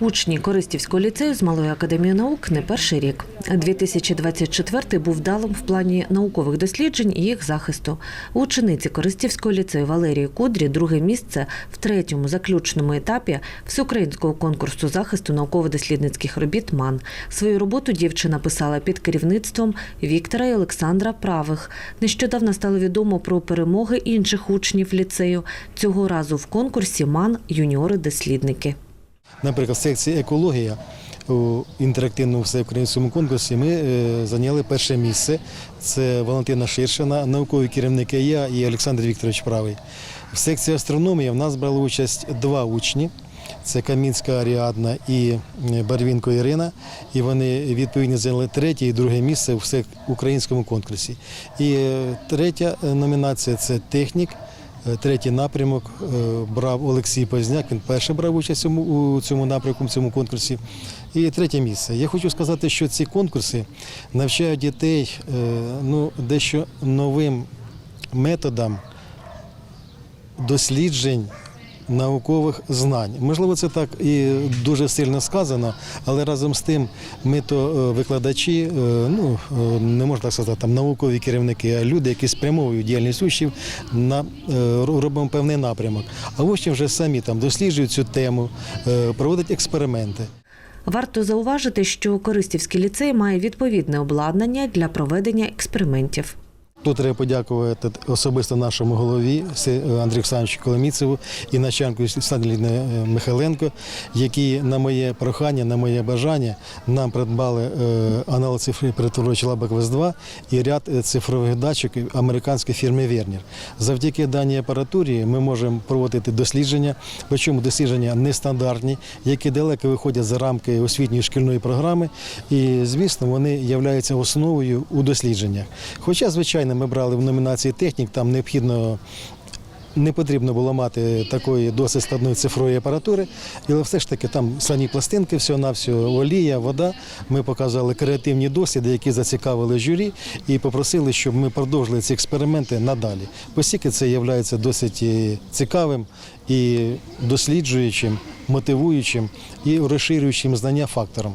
Учні Користівського ліцею з Малої академії наук не перший рік. 2024 був вдалим в плані наукових досліджень і їх захисту. Учениці Користівського ліцею Валерії Кудрі друге місце в третьому заключному етапі всеукраїнського конкурсу захисту науково-дослідницьких робіт МАН. Свою роботу дівчина писала під керівництвом Віктора і Олександра Правих. Нещодавно стало відомо про перемоги інших учнів ліцею. Цього разу в конкурсі МАН юніори-дослідники. Наприклад, в секції екологія у інтерактивному всеукраїнському конкурсі ми е, зайняли перше місце. Це Валентина Ширшина, науковий керівник я і Олександр Вікторович Правий. В секції астрономія в нас брали участь два учні. Це Камінська Аріадна і е, Барвінко Ірина. І вони відповідно зайняли третє і друге місце в всеукраїнському конкурсі. І е, третя номінація це технік. Е, Третій напрямок е, брав Олексій Позняк. Він перший брав участь у цьому- напрямку, в цьому конкурсі. І третє місце. Я хочу сказати, що ці конкурси навчають дітей е, ну, дещо новим методам досліджень. Наукових знань. Можливо, це так і дуже сильно сказано, але разом з тим ми то е, викладачі, е, ну е, не можна так сказати, там наукові керівники, а люди, які спрямовують діяльність учнів на робимо певний напрямок. А учні вже самі там досліджують цю тему, проводять експерименти. Варто зауважити, що Користівський ліцей має відповідне обладнання для проведення експериментів. Тут треба подякувати особисто нашому голові Андрію Олександровичу Коломіцеву і начальнику Стані Михайленко, які на моє прохання, на моє бажання нам придбали е, аналог цифри перетворювач Лабак ВС-2 і ряд е, цифрових датчиків американської фірми Вернір. Завдяки даній апаратурі ми можемо проводити дослідження, причому дослідження нестандартні, які далеко виходять за рамки освітньої шкільної програми. І, звісно, вони являються основою у дослідженнях. Хоча, звичайно, ми брали в номінації технік, там необхідно. Не потрібно було мати такої досить складної цифрової апаратури, але все ж таки там скляні пластинки, всього на всього олія, вода. Ми показали креативні досліди, які зацікавили журі, і попросили, щоб ми продовжили ці експерименти надалі. Оскільки це є досить е, цікавим і досліджуючим, мотивуючим і розширюючим знання фактором.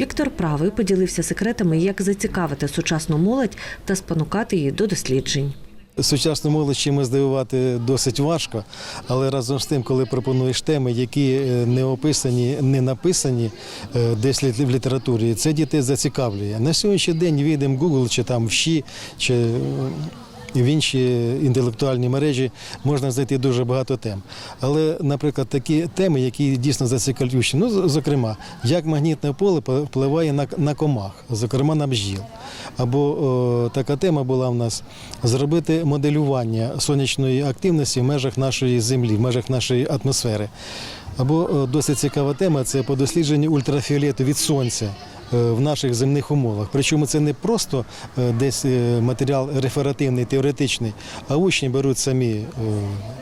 Віктор Правий поділився секретами, як зацікавити сучасну молодь та спонукати її до досліджень. Сучасну молодь чимось здивувати досить важко, але разом з тим, коли пропонуєш теми, які е, не описані, не написані е, десь в літературі, це дітей зацікавлює. На сьогоднішній день відемо Google чи там в ЩІ, чи в інші інтелектуальні мережі можна знайти дуже багато тем. Але, наприклад, такі теми, які дійсно зацікавлюючі, ну, зокрема, як магнітне поле впливає на, на комах, зокрема на бджіл. Або о, така тема була в нас зробити моделювання сонячної активності в межах нашої землі, в межах нашої атмосфери. Або о, досить цікава тема це по дослідженню ультрафіолету від сонця в наших земних умовах. Причому це не просто е, десь е, матеріал реферативний, теоретичний, а учні беруть самі е,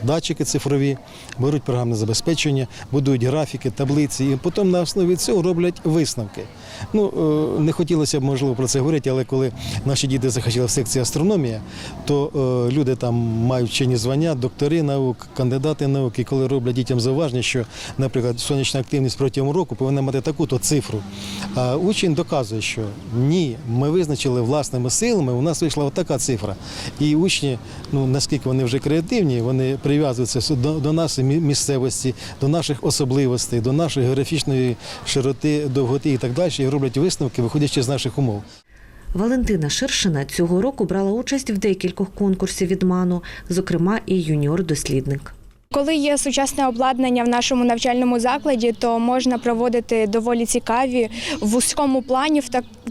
датчики цифрові, беруть програмне забезпечення, будують графіки, таблиці, і потім на основі цього роблять висновки. Ну, е, не хотілося б, можливо, про це говорити, але коли наші діти захотіли в секції астрономія, то е, люди там мають вчені звання, доктори наук, кандидати наук, і коли роблять дітям зауваження, що, наприклад, сонячна активність протягом року повинна мати таку-то цифру. А учень доказує, що ні, ми визначили власними силами, у нас вийшла така цифра. І учні, ну наскільки вони вже креативні, вони прив'язуються до, до нашої місцевості, до наших особливостей, до нашої географічної широти, довготи і так далі, і роблять висновки, виходячи з наших умов. Валентина Ширшина цього року брала участь в декількох конкурсів від МАНу, зокрема і юніор-дослідник. Коли є сучасне обладнання в нашому навчальному закладі, то можна проводити доволі цікаві в вузькому плані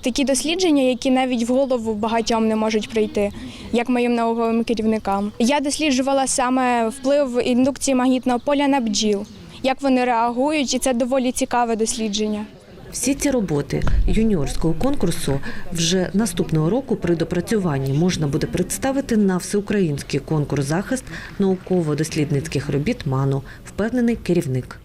такі дослідження, які навіть в голову багатьом не можуть прийти, як моїм науковим керівникам. Я досліджувала саме вплив індукції магнітного поля на бджіл, як вони реагують, і це доволі цікаве дослідження. Всі ці роботи юніорського конкурсу вже наступного року при допрацюванні можна буде представити на всеукраїнський конкурс захист науково-дослідницьких робіт МАНу, впевнений керівник.